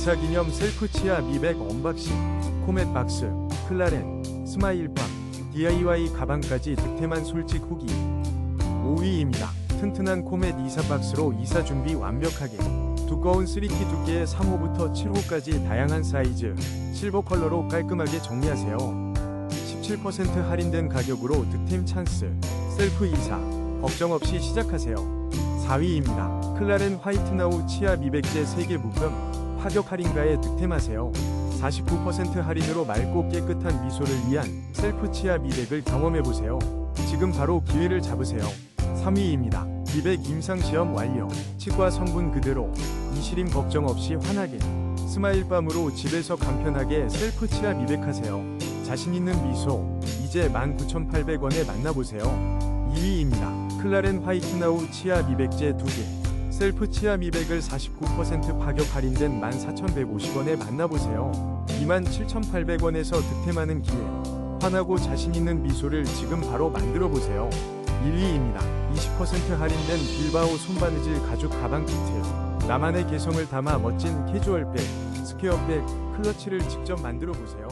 이사기념 셀프 치아 미백 언박싱 코멧 박스 클라렌 스마일밤 DIY 가방까지 득템한 솔직 후기 5위입니다. 튼튼한 코멧 이사 박스로 이사 준비 완벽하게 두꺼운 3키 두께의 3호부터 7호까지 다양한 사이즈 실버 컬러로 깔끔하게 정리하세요. 17% 할인된 가격으로 득템 찬스 셀프 이사 걱정 없이 시작하세요. 4위입니다. 클라렌 화이트나우 치아 미백제 3개 묶음 파격 할인가에 득템하세요. 49% 할인으로 맑고 깨끗한 미소를 위한 셀프 치아 미백을 경험해보세요. 지금 바로 기회를 잡으세요. 3위입니다. 미백 임상시험 완료. 치과 성분 그대로. 이시림 걱정 없이 환하게. 스마일밤으로 집에서 간편하게 셀프 치아 미백하세요. 자신 있는 미소. 이제 19,800원에 만나보세요. 2위입니다. 클라렌 화이트나우 치아 미백제 2개. 셀프 치아 미백을 49% 파격 할인된 14,150원에 만나보세요. 27,800원에서 득템하는 기회. 환하고 자신 있는 미소를 지금 바로 만들어 보세요. 1위입니다. 20% 할인된 빌바오 손바느질 가죽 가방 키트. 나만의 개성을 담아 멋진 캐주얼백, 스퀘어백, 클러치를 직접 만들어 보세요.